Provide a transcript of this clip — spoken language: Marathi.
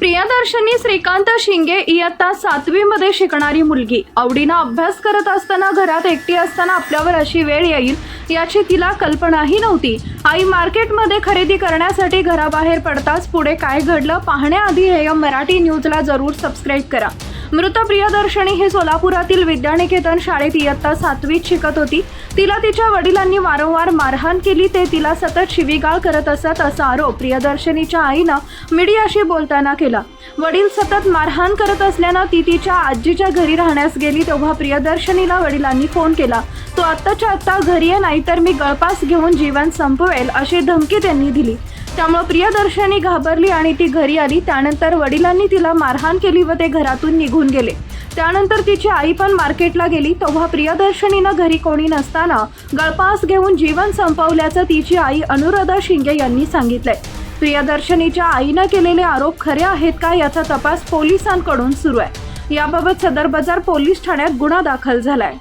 प्रियदर्शनी श्रीकांत शिंगे इयत्ता सातवीमध्ये शिकणारी मुलगी. आवडीनं अभ्यास करत असताना घरात एकटी असताना आपल्यावर अशी वेळ येईल याची तिला कल्पनाही नव्हती. आई मार्केटमध्ये खरेदी करण्यासाठी घराबाहेर पडताच पुढे काय घडलं पाहण्याआधी हे या मराठी न्यूजला जरूर सबस्क्राईब करा. मृत प्रियदर्शनी ही सोलापुरातील विद्यानिकेतन शाळेत इयत्ता सातवीत शिकत होती. तिला तिच्या वडिलांनी वारंवार मारहाण केली ते तिला सतत शिवीगाळ करत असत असा आरोप प्रियदर्शनीच्या आईनं मीडियाशी बोलताना केला. वडील सतत मारहाण करत असल्यानं ती तिच्या आजीच्या घरी राहण्यास गेली तेव्हा प्रियदर्शनीला वडिलांनी फोन केला. तो आत्ताच्या आत्ता घरी ये नाहीतर मी गळपास घेऊन जीवन संपवेल अशी धमकी त्यांनी दिली. त्यामुळे प्रियदर्शनी घाबरली आणि ती घरी आली. त्यानंतर वडिलांनी तिला मारहाण केली व ते घरातून निघून गेले. त्यानंतर तिची आई पण मार्केटला गेली. तेव्हा प्रियदर्शनीनं घरी कोणी नसताना गळपास घेऊन जीवन संपवल्याचं तिची आई अनुराधा शिंगे यांनी सांगितलंय. प्रियदर्शनीच्या आईनं केलेले आरोप खरे आहेत का याचा तपास पोलिसांकडून सुरू आहे. याबाबत सदर बाजार पोलीस ठाण्यात गुन्हा दाखल झालाय.